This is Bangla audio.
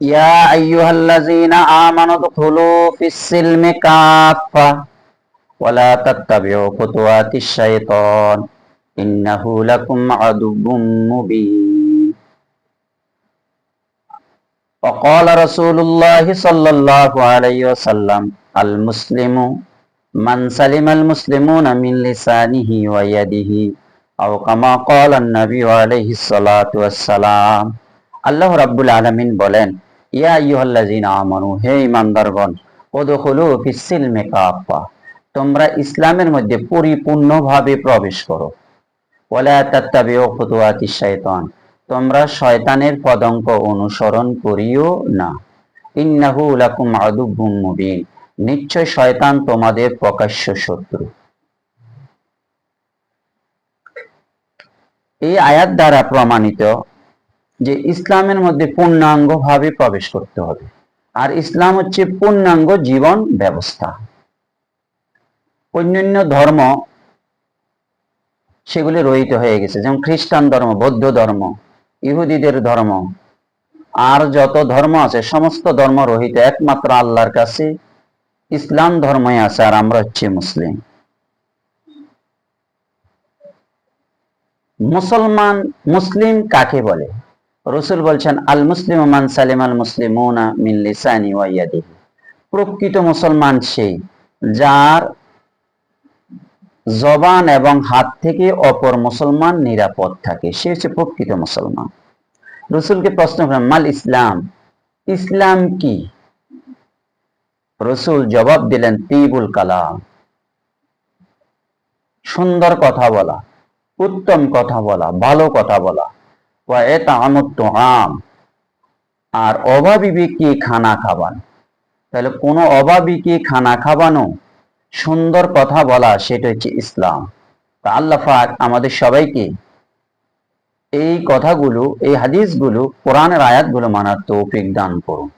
يا أيها الذين آمنوا ادخلوا في السلم كافة ولا تتبعوا خطوات الشيطان إنه لكم عدو مبين وقال رسول الله صلى الله عليه وسلم المسلم من سلم المسلمون من لسانه ويده أو كما قال النبي عليه الصلاة والسلام আল্লাহ রাব্বুল আলামিন বলেন তোমরা ইসলামের মধ্যে পরিপূর্ণভাবে প্রবেশ করো। শাইতান, তোমরা শয়তানের পদঙ্ক অনুসরণ করিও না। নিশ্চয় শয়তান তোমাদের প্রকাশ্য শত্রু। এই আয়াত দ্বারা প্রমাণিত যে ইসলামের মধ্যে পূর্ণাঙ্গ ভাবে প্রবেশ করতে হবে। আর ইসলাম হচ্ছে পূর্ণাঙ্গ জীবন ব্যবস্থা। অন্যান্য ধর্ম সেগুলি রহিত হয়ে গেছে, যেমন খ্রিস্টান ধর্ম, বৌদ্ধ ধর্ম, ইহুদিদের ধর্ম। আর যত ধর্ম আছে, সমস্ত ধর্ম রহিত, একমাত্র আল্লাহর কাছে ইসলাম ধর্মই আছে, আর আমরা হচ্ছে মুসলিম। মুসলমান, মুসলিম কাকে বলে? রসুল বলছেন, আল মুসলিম মান সালিম আল মুসলিমুনা মিন লিসানি ওয়া প্রকৃত মুসলমান সেই যার জবান এবং হাত থেকে অপর মুসলমান নিরাপদ থাকে। সে হচ্ছে প্রকৃত মুসলমান। রসুলকে প্রশ্ন করেন, মাল ইসলাম? ইসলাম কি? রসুল জবাব দিলেন, তিবুল কালাম। সুন্দর কথা বলা, উত্তম কথা বলা, ভালো কথা বলা। আর ব্যক্তি খানা খাবান? তাহলে কোনো অভাবীকে খানা খাবানো? সুন্দর কথা বলা, সেটা হচ্ছে ইসলাম। তা আল্লাফাক আমাদের সবাইকে এই কথাগুলো, এই হাদিসগুলো, কোরআনের আয়াতগুলো মানার তৌফিক দান করুন।